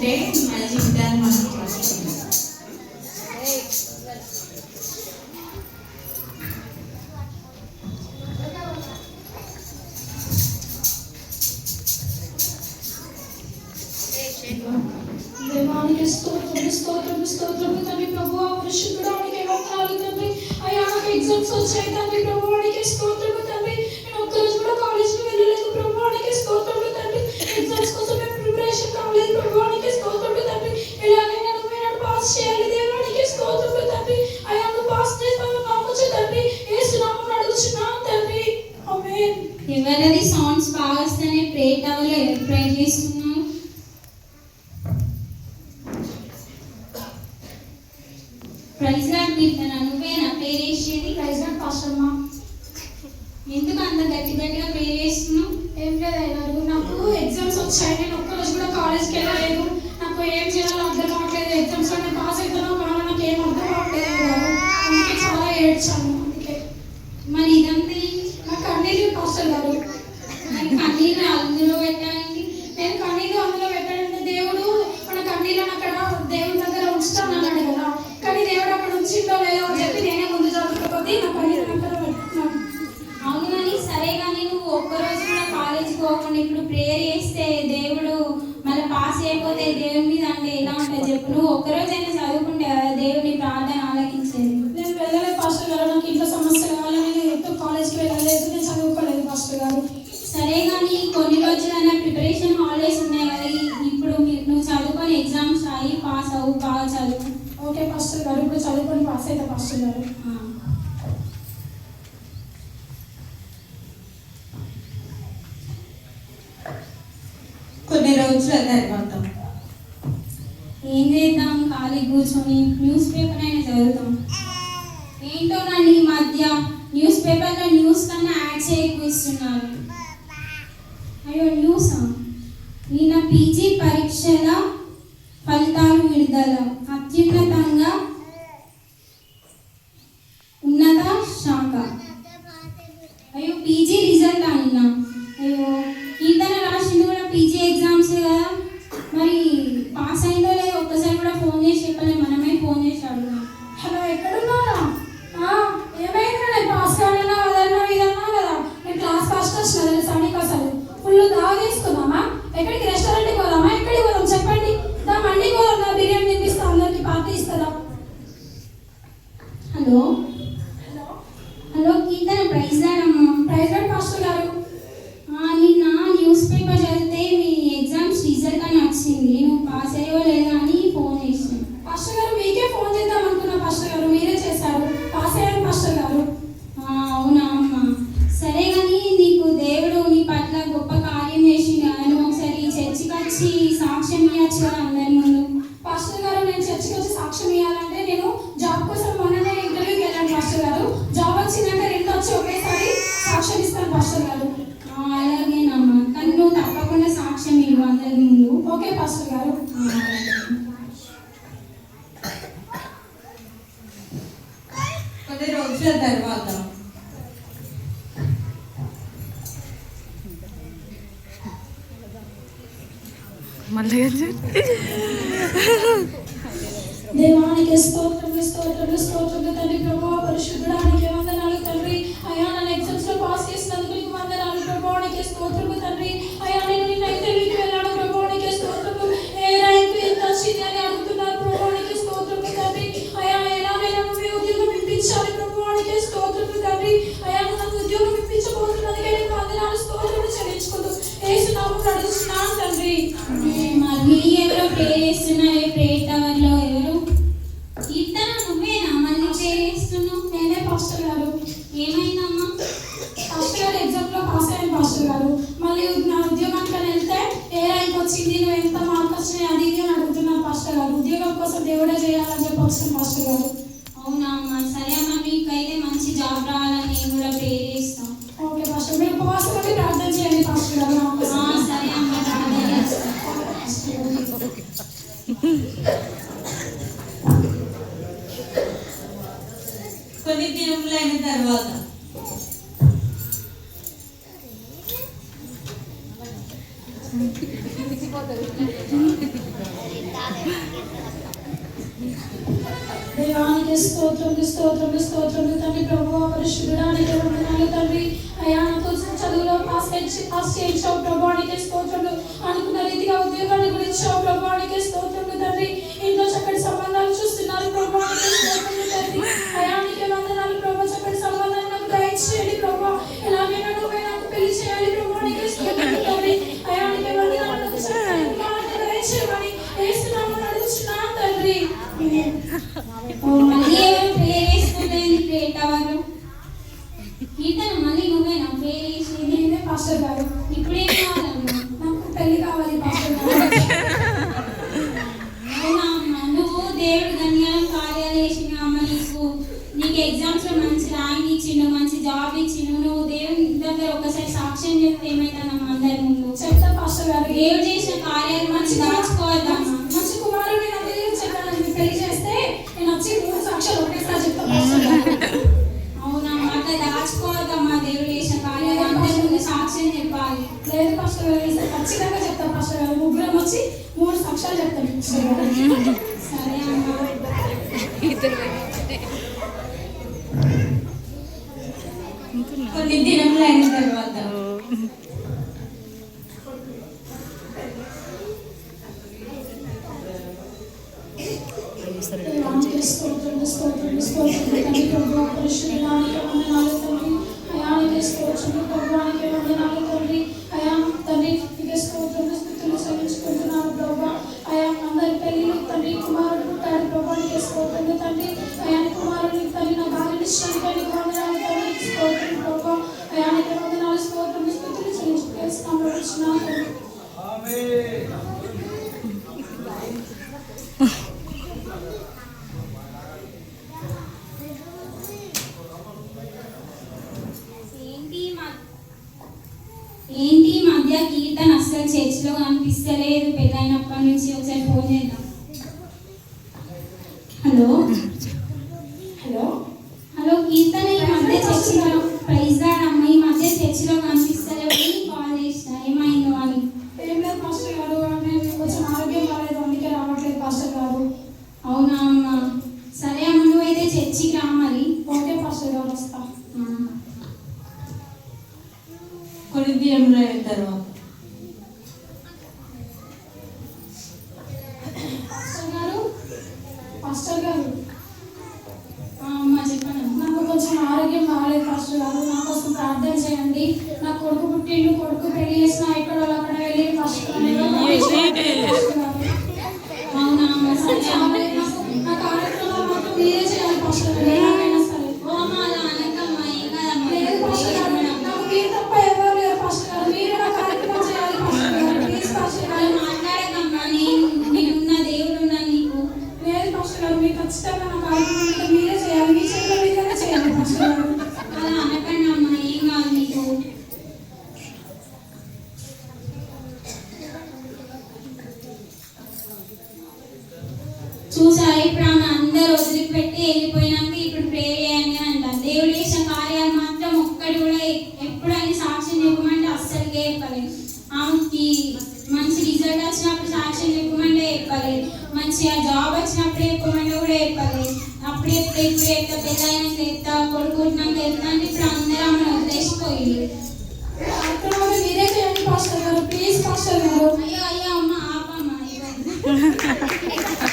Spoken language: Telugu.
ఉంటే మన జీవితాలు మనకు దేవానికి స్తోత్రం స్తోత్రం స్తోత్రం తండ్రి ప్రభు పరిశుద్ధుడానికి వందనాలు తండ్రి అయ్యా ఎగ్జామ్స్ వచ్చాయి తండ్రి ప్రభువానికి స్తోత్రం I'm just kidding. లేకపోతే దేవుని మీద అంటే ఎలా ఉంటుంది చెప్పు. ఒకరోజైనా చదువుకుంటే చదువుకుంటే దేవుని ప్రార్థన ఆలకించేది. నేను వెళ్ళలేదు ఫస్ట్ గారు నాకు ఇంట్లో సమస్య కావాలి నేను ఎప్పుడు కాలేజ్కి వెళ్ళలేదు నేను చదువుకోలేదు ఫస్ట్ గారు. సరే కానీ కొన్ని రోజులైనా ప్రిపరేషన్ హాలిడేస్ ఉన్నాయి కదా. ఇప్పుడు మీరు నువ్వు చదువుకొని ఎగ్జామ్స్ అయ్యి పాస్ అవ్వు బాగా చదువు. ఓకే ఫస్ట్ గారు ఇప్పుడు చదువుకొని పాస్ అయితే ఫస్ట్ గారు. కొన్ని రోజులు అన్నారు ఏం చేద్దాం? ఖాళీ కూర్చొని న్యూస్ పేపర్ అయినా చదువుతాం. ఏంటోనండి ఈ మధ్య న్యూస్ పేపర్లో న్యూస్ కన్నా యాడ్ ఎక్కువ అయ్యో న్యూస్? నిన్న పీజీ పరీక్షల ఫలితాలు విడుదల. అత్యున్నత Hello. ఓకే పాస్టర్ గారు కొన్ని రోజుల తర్వాత మళ్ళీ దేవానికి స్తోత్రం స్తోత్రం స్తోత్రం తండ్రి ప్రభు పరిశుద్ధడానికి ప్రేయర్ చేస్తున్నా ప్రేయర్ టవర్లో ఎవరు? కీర్తన నువ్వేనా? మళ్ళీ ప్రేయర్ చేస్తున్నావు. నేనే పాస్టర్ గారు. ఏమైందమ్మా? ఫస్ట్ గారు ఎగ్జామ్లో పాస్ అయిన పాస్టర్ గారు. మళ్ళీ నా ఉద్యోగంలో వెళ్తే ఏ ర్యాంక్ వచ్చింది? నువ్వు ఎంత మార్క్ వచ్చినాయి? అది ఇది అని అడుగుతున్నారు పాస్టర్ గారు. ఉద్యోగం కోసం దేవుడే చేయాలని చెప్పొచ్చిన పాస్టర్ గారు. కొన్ని దినములైన తర్వాత. స్తోత్రం స్తోత్రం స్తోత్రం తండ్రి ప్రభు పరిశుద్ధడానికి వందనాలు తండ్రి. అయ్యా చదువులో పాస్ పాస్ చేయించావు ప్రభావానికి స్తోత్రములు. అనుకున్న రీతిగా ఉద్యోగాన్ని గురించావు ప్రభానికి స్తోత్రములు తండ్రి. ఇంట్లో చక్కటి సంబంధాలు చూస్తున్నారు ప్రభానికి దేవుడు చేసిన కార్యాలు మంచి దాచుకోవద్దమ్మా మంచి కుమారుడు నేను ఏం చెప్పాను పెళ్ళి చేస్తే నేను వచ్చి మూడు సాక్షాలు ఒకటేసారి చెప్తా. అవునా అట్లా దాచుకోవద్దమ్మా దేవుడు చేసిన కార్యాలు అందరి ముందు సాక్ష్యం చెప్పాలి. లేదు ఫస్ట్ వేస్తే ఖచ్చితంగా చెప్తా ఫస్ట్ గారు ముగ్గురం వచ్చి మూడు సాక్ష్యాలు చెప్తాను సరే అమ్మా. కొన్ని దినములు అయిన తర్వాత దేవానికి స్తోత్రం చర్చిలో కనిపిస్తలేదు. పెళ్ళైనప్పటి నుంచి ఒకసారి ఫోన్ చేద్దాం. హలో? హలో? హలో కీర్తన ఈ మధ్య చర్చిలో ప్రైజ్ అమ్మ ఈ మధ్య చర్చిలో కనిపిస్తలేవు అని కాల్ చేసిన? ఏమైందో అని. ఏం లేదు పాస్టర్ గారు నేను కొంచెం ఆరోగ్యం బాగాలేదు అందుకే రావట్లేదు పాస్టర్ గారు. అవునా అమ్మ? సరే అమ్మ నువ్వైతే చర్చికి రా మరి. ఓకే పాస్టర్ గారు వస్తా. దినములు అయిన తర్వాత పాస్టర్ గారు పాస్టర్ గారు ఆ, అమ్మ చెప్పండి అమ్మ. నాకు కొంచెం ఆరోగ్యం బాగాలేదు పాస్టర్ గారు నా కోసం ప్రార్థన చేయండి నా కొడుకు పుట్టిండు కొడుకు పెళ్ళి చేసిన ఇక్కడ అక్కడ వెళ్ళి ఫస్ట్ చూసారా ఇప్పుడు ఆమె అందరు వదిలిపెట్టి వెళ్ళిపోయినాక ఇప్పుడు ప్రేర్ చేయండి అని అంటారు. దేవుడు చేసిన కార్యాలు మాత్రం ఒక్కటి కూడా ఎప్పుడైనా సాక్ష్యం చెప్పమంటే అస్సలుకే చెప్పలేదు ఆమెకి మంచి రిజల్ట్ వచ్చినప్పుడు సాక్ష్యం చెప్పమంటే చెప్పలేదు మంచిగా జాబ్ వచ్చినప్పుడు చెప్పమంటే కూడా చెప్పలేదు అప్పుడు చెప్తే ఇప్పుడు చెప్తా పెళ్ళైనాక చెప్తా కొడుకుంటున్నాక చెప్తా అంటే ఇప్పుడు అందరూ ఆమెను వదిలేసిపోయింది. కార్యక్రమాలు మీరే చేయండి పాస్టర్ గారు. ప్లీజ్ పాస్టర్ గారు. అయ్యో అయ్యో అమ్మ ఆపమ్మ